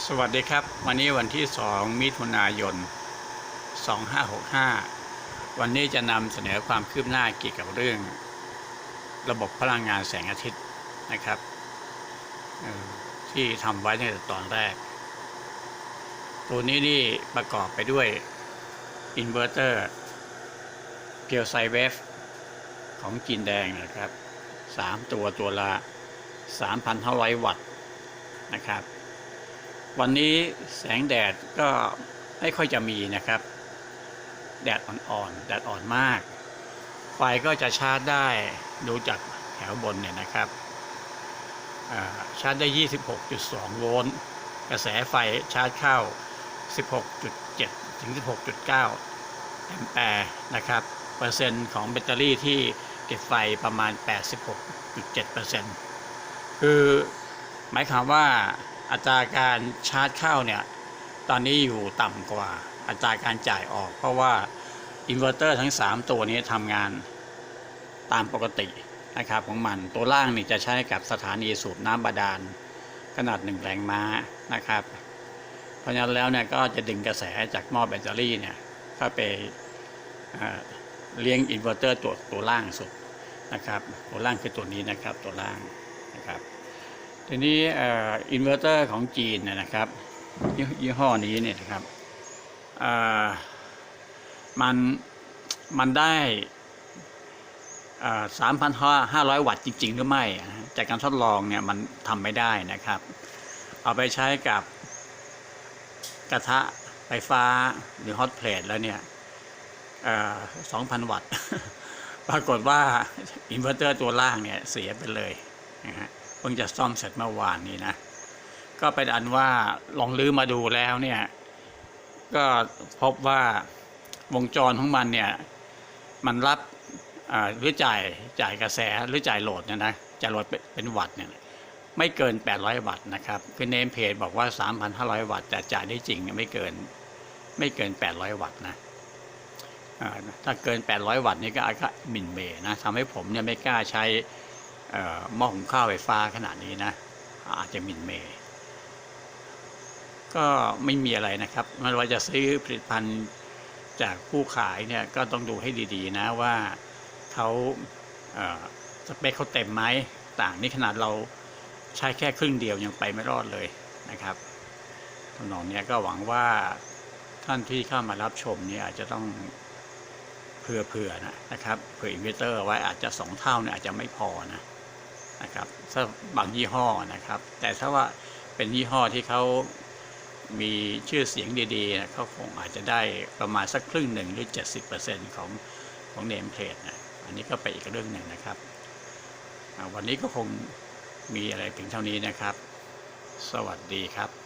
สวัสดีครับ วันนี้วันที่ 2 มิถุนายน 2565 วันนี้จะนำเสนอความคืบหน้าเกี่ยวกับเรื่อง ระบบพลังงานแสงอาทิตย์นะครับที่ทำไว้ในตอนแรก ตัวนี้นี่ประกอบไปด้วยอินเวอร์เตอร์เกียวไซเวฟของจีนแดงนะครับ 3 ตัวตัวละ 3,500 วัตต์นะครับ วันนี้แสงแดดก็ไม่ค่อยจะมีนะครับ แดดอ่อนๆแดดอ่อนมาก ไฟก็จะชาร์จได้ดูจากแถวบนเนี่ยนะครับชาร์จได้ 26.2 โวลต์กระแสไฟชาร์จเข้า 16.7 ถึง 16.9 แอมแปร์นะครับ เปอร์เซ็นต์ของแบตเตอรี่ที่เก็บไฟประมาณ 86.7%คือหมายความว่า อัตราการชาร์จเข้าเนี่ยตอนนี้อยู่ต่ำกว่าอัตราการจ่ายออก เพราะว่าอินเวอร์เตอร์ทั้ง 3 ตัวนี้ทำงานตามปกตินะครับของมันตัวล่างนี่จะใช้กับสถานีสูบน้ำบาดาลขนาด1แรงม้านะครับ เพราะฉะนั้นแล้วเนี่ยก็จะดึงกระแสจากหม้อแบตเตอรี่เนี่ยเข้าไปเอ่อเลี้ยงอินเวอร์เตอร์ตัวตัวล่างสุดนะครับ ตัวล่างคือตัวนี้นะครับตัวล่างนะครับ ทีนี้อินเวอร์เตอร์ของจีนนะครับยี่ยี่ห้อนี้เนี่ยนะครับมันมันได้สามพันห้าร้อยวัตต์จริง ๆ หรือไม่ จากการทดลองเนี่ยมันทำไม่ได้นะครับ เอาไปใช้กับกระทะไฟฟ้าหรือฮอตเพลทแล้วเนี่ยสองพันวัตต์ ปรากฏว่าอินเวอร์เตอร์ตัวล่างเนี่ยเสียไปเลยนะฮะ พิ่งจะซ่อมเสร็จเมื่อวานนี้นะ ก็เป็นอันว่าลองลื้อมาดูแล้วเนี่ย ก็พบว่าวงจรของมันเนี่ย มันรับอ่าหรือจ่ายจ่ายกระแสหรือจ่ายโหลดเนี่ยนะจ่ายโหลดเป็นเป็นวัตต์เนี่ยไม่เกิน 800 วัตต์นะครับ คือเนมเพจบอกว่า 3,500 วัตต์แต่จ่ายได้จริงไม่เกินไม่เกิน 800 วัตต์นะอ่าถ้าเกิน 800 วัตต์นี่ก็อาจจะหมิ่นเมย์นะทำให้ผมเนี่ยไม่กล้าใช้ หม้อหุงข้าวไฟฟ้าขนาดนี้นะ อาจจะมินเมย์ก็ไม่มีอะไรนะครับไมันว่าจะซื้อผลิตภัณฑ์จากผู้ขายเนี่ยก็ต้องดูให้ดีๆนะว่าเขาเสเปคเขาเต็มไหมต่างนี่ขนาดเราใช้แค่ครึ่งเดียวยังไปไม่รอดเลยนะครับทำนองเนี้ยก็หวังว่าท่านที่เข้ามารับชมเนี่ยอาจจะต้องเผื่อๆนะนะครับเผื่ออินเวเตอร์ไว้อาจจะสองเท่าเนี่ยอาจจะไม่พอนะ นะครับสบางยี่ห้อนะครับ แต่ถ้าว่าเป็นยี่ห้อที่เขามีชื่อเสียงดีๆนะเขาคงอาจจะได้ประมาณสักครึ่งหนึ่งหรือ 70%ของของเนมเพลทนะอันนี้ก็ไปนอีกเรื่องหนึ่งนะครับ วันนี้ก็คงมีอะไรเพียงเท่านี้นะครับ สวัสดีครับ